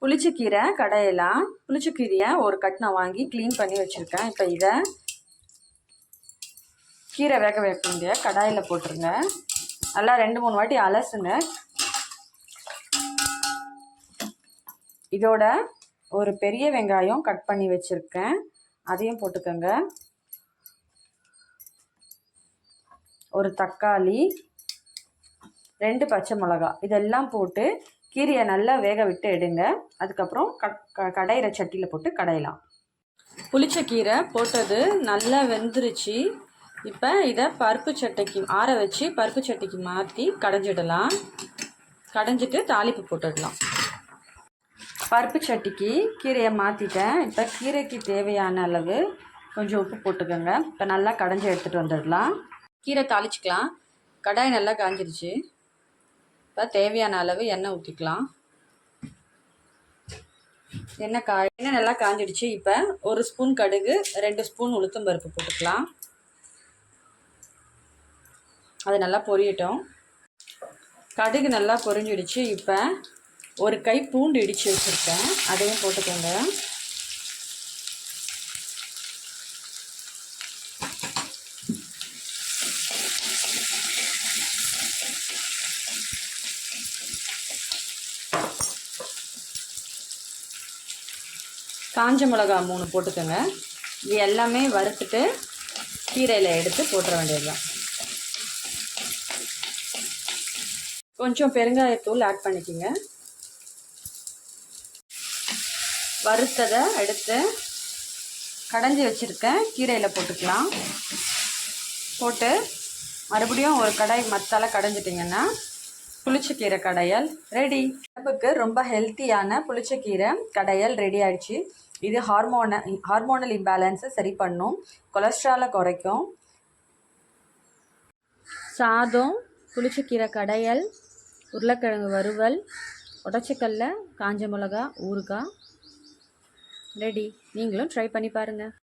புளிச்சக்கீரை கடையெல்லாம் புளிச்சக்கீரையை ஒரு கட் நான் வாங்கி க்ளீன் பண்ணி வச்சுருக்கேன். இப்போ இதை கீரை வேக வைக்க கடாயில் போட்டுருங்க. நல்லா ரெண்டு மூணு வாட்டி அலசுங்க. இதோட ஒரு பெரிய வெங்காயம் கட் பண்ணி வச்சுருக்கேன். அதையும் போட்டுக்கோங்க. ஒரு தக்காளி ரெண்டு பச்சை மிளகா இதெல்லாம் போட்டு கீரையை நல்லா வேக விட்டு எடுங்க. அதுக்கப்புறம் க கடையிற சட்டியில் போட்டு கடையலாம். புளிச்ச கீரை போட்டது நல்லா வெந்துருச்சு. இப்போ இதை பருப்பு சட்டைக்கு ஆற வச்சு பருப்பு சட்டிக்கு மாற்றி கடைஞ்சிடலாம். கடைஞ்சிட்டு தாளிப்பு போட்டுடலாம். பருப்பு சட்டிக்கு கீரையை மாற்றிட்டேன் இப்போ கீரைக்கு தேவையான அளவு கொஞ்சம் உப்பு போட்டுக்கோங்க. இப்போ நல்லா கடைஞ்சி எடுத்துகிட்டு வந்துடலாம். கீரை தாளிச்சிக்கலாம். கடாய் நல்லா காஞ்சிருச்சு. இப்போ தேவையான அளவு எண்ணெய் ஊற்றிக்கலாம் எண்ணெய் காய் எண்ணெய் நல்லா காஞ்சிடுச்சு. இப்போ ஒரு ஸ்பூன் கடுகு ரெண்டு ஸ்பூன் உளுத்தம் பருப்பு போட்டுக்கலாம். அது நல்லா பொரியட்டும். கடுகு நல்லா பொரிஞ்சிடுச்சு. இப்போ ஒரு கை பூண்டு இடித்து வச்சுருக்கேன். அதையும் போட்டுக்கோங்க. காஞ்ச மிளகா மூணு போட்டுக்கோங்க. இது எல்லாமே வறுத்துட்டு கீரையில் எடுத்து போட்டுற வேண்டியதுதான். கொஞ்சம் பெருங்காயத்தூள் ஆட் பண்ணிக்கோங்க. வறுத்ததை எடுத்து கடைஞ்சி வச்சுருக்கேன் கீரையில் போட்டுக்கலாம். போட்டு மறுபடியும் ஒரு கடாய் மத்தால கடைஞ்சிட்டிங்கன்னா புளிச்சக்கீரை கடையல். ரெடி உடம்புக்கு ரொம்ப ஹெல்த்தியான புளிச்சக்கீரை கடையல் ரெடி ஆயிடுச்சு. இது ஹார்மோன ஹார்மோனல் இம்பேலன்ஸை சரி பண்ணும். கொலஸ்ட்ராலை குறைக்கும். சாதம் புளிச்சக்கீரை கடையல் உருளைக்கிழங்கு வறுவல் உடச்சிக்கல்ல காஞ்ச மிளகா ஊறுகாய். ரெடி நீங்களும் ட்ரை பண்ணி பாருங்கள்